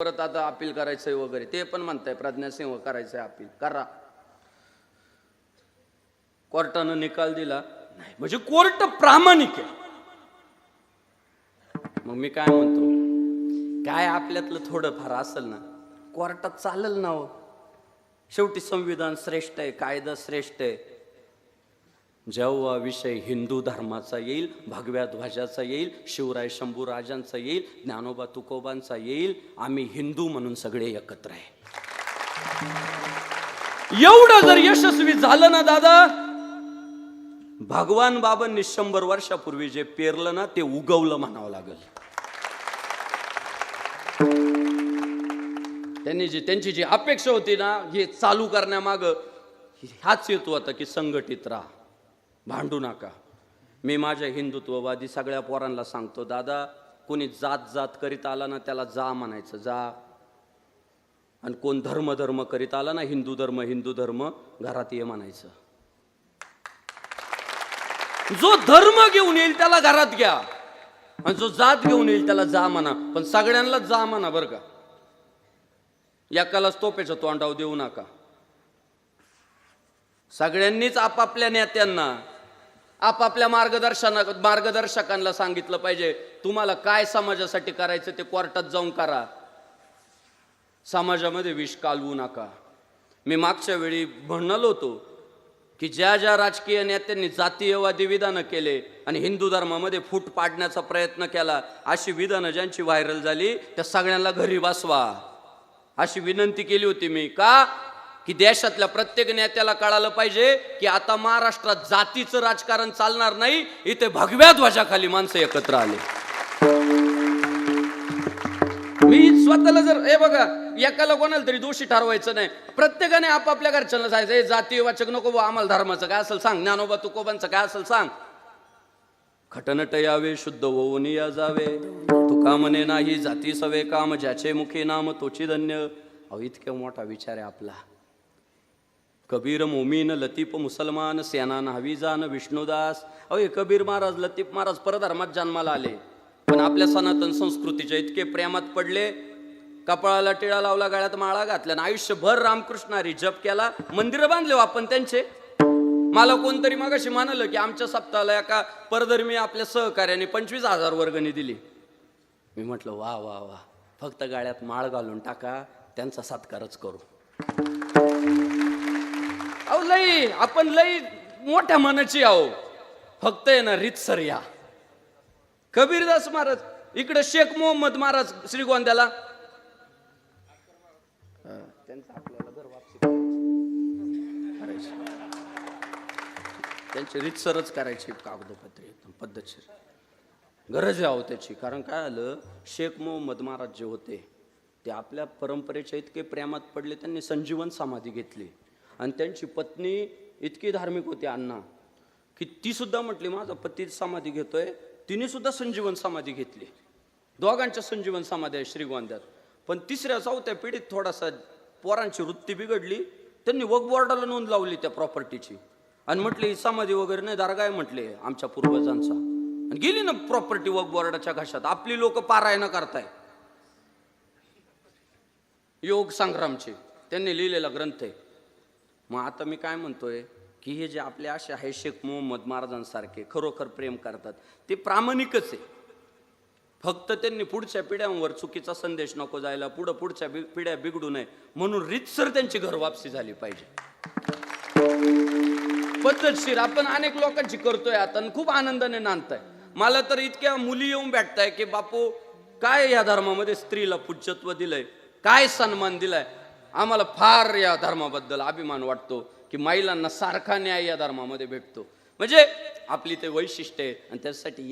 परत आता अपील करायचंय वगैरे ते पण म्हणताय प्रज्ञासिंह करायचंय अपील करा. कोर्टानं निकाल दिला. नाही म्हणजे कोर्ट प्रामाणिक आहे. मग मी काय म्हणतो? काय आपल्यातलं थोडंफार असेल ना कोर्टात चालेल ना हो. शेवटी संविधान श्रेष्ठ आहे कायदा श्रेष्ठ आहे. जेव्हा विषय हिंदू धर्माचा येईल भगव्या ध्वजाचा येईल शिवराय शंभू राजांचा येईल ज्ञानोबा तुकोबांचा येईल आम्ही हिंदू म्हणून सगळे एकत्र आहे. एवढं जर यशस्वी झालं ना दादा भगवान बाबांनी शंभर वर्षापूर्वी जे पेरलं ना ते उगवलं म्हणावं लागेल. त्यांनी जी त्यांची जी अपेक्षा होती ना हे चालू करण्यामाग हाच हेतू आता की संघटित राहा. भांडू नका. मी माझ्या हिंदुत्ववादी सगळ्या पोरांना सांगतो दादा कोणी जात जात करीत आला ना त्याला जा म्हणायचं जा. आणि कोण धर्म धर्म करीत आला ना हिंदू धर्म हिंदू धर्म घरात ये म्हणायचं. जो धर्म घेऊन येईल त्याला घरात घ्या. आणि जो जात घेऊन येईल त्याला जा म्हणा. पण सगळ्यांना जा म्हणा बरं का. एकालाच तोपेच्या तोंडाव देऊ नका. सगळ्यांनीच आपापल्या नेत्यांना आपापल्या मार्गदर्शना मार्गदर्शकांना सांगितलं पाहिजे. तुम्हाला काय समाजासाठी करायचं ते कोर्टात जाऊन करा. समाजामध्ये विष कालवू नका. मी मागच्या वेळी म्हणलो होतो की ज्या ज्या राजकीय नेत्यांनी जातीयवादी विधानं केले आणि हिंदू धर्मामध्ये फूट पाडण्याचा प्रयत्न केला अशी विधानं ज्यांची व्हायरल झाली त्या सगळ्यांना घरी बसवा. अशी विनंती केली होती मी. का? की देशातल्या प्रत्येक नेत्याला कळालं पाहिजे की आता महाराष्ट्रात जातीचं राजकारण चालणार नाही इथे भगव्या ध्वजाखाली माणसं एकत्र आले. मी स्वतःला जर हे बघा एकाला कोणाला तरी दोषी ठरवायचं नाही. प्रत्येकाने आपापल्या घरच्यांना सांगायचं हे जाती वाचक नको आम्हाला धर्माचं काय असेल सांग ज्ञानोबा तुकोबांचं काय असेल सांग. खटनट यावे शुद्ध होऊन या जावे तुका म्हणे नाही जाती सवे काम ज्याचे मुखे नाम तोची धन्य. अहो इतका मोठा विचार आहे आपला. कबीर मोमीन लतीफ मुसलमान सेना हवीजान विष्णुदास. अहो हे कबीर महाराज लतीफ महाराज परधर्मात जन्माला आले. पण आपल्या सनातन संस्कृतीच्या इतके प्रेमात पडले कपाळाला टिळा लावला गळ्यात माळा घातल्या आणि आयुष्यभर रामकृष्णारी जप केला मंदिरं बांधले हो आपण त्यांचे. मला कोणतरी मगाशी म्हणालं की आमच्या सप्ताहाला एका परधर्मी आपल्या सहकार्याने पंचवीस हजार वर्गणी दिली. मी म्हटलं वा वा वा. फक्त गाळ्यात माळ घालून टाका त्यांचा सत्कारच करू. अहो लई आपण लई मोठ्या मनाची आहो. फक्त आहे ना रितसर या. कबीरदास महाराज इकडे शेख मोहम्मद महाराज श्रीगोंद्याला. हा, त्यांची रितसरच करायची कागदोपत्री एकदम पद्धतशीर. गरज आहे त्याची कारण काय आलं शेख मोहम्मद महाराज जे होते ते आपल्या परंपरेच्या इतके प्रेमात पडले त्यांनी संजीवन समाधी घेतली. आणि त्यांची पत्नी इतकी धार्मिक होती अण्णा की ती सुद्धा म्हटली माझा पती समाधी घेतोय. तिने सुद्धा संजीवन समाधी घेतली. दोघांच्या संजीवन समाधी आहे श्रीगोंद्यात. पण तिसऱ्या चौथ्या पिढीत थोडासा पोरांची वृत्ती बिघडली. त्यांनी वक बोर्डाला नोंद लावली त्या प्रॉपर्टीची. आणि म्हटली समाधी वगैरे नाही दारगाय म्हटले आमच्या पूर्वजांचा. आणि गेली ना प्रॉपर्टी वक बोर्डाच्या घशात. आपली लोक पारायण करताय. योग संग्रामचे. त्यांनी लिहिलेला ग्रंथ आहे. मग आता मी काय म्हणतोय की हे जे आपले असे आहे शेख मोहम्मद महाराजांसारखे खरोखर प्रेम करतात ते प्रामाणिकच आहे. फक्त त्यांनी पुढच्या पिढ्यांवर चुकीचा संदेश नको जायला पुढं पुढच्या बि- पिढ्या बिघडू नये म्हणून रितसर त्यांची घर वापसी झाली पाहिजे. पद्धतशीर आपण अनेक लोकांची करतोय आता आणि खूप आनंदाने नांदताय. मला तर इतक्या मुली येऊन भेटताय की बापू काय या धर्मामध्ये स्त्रीला पूज्यत्व दिलंय? काय सन्मान दिलाय? आम्हाला फार या धर्माबद्दल अभिमान वाटतो की महिलांना सारखा न्याय या धर्मामध्ये भेटतो. म्हणजे आपली ते वैशिष्ट्य आहे आणि त्यासाठी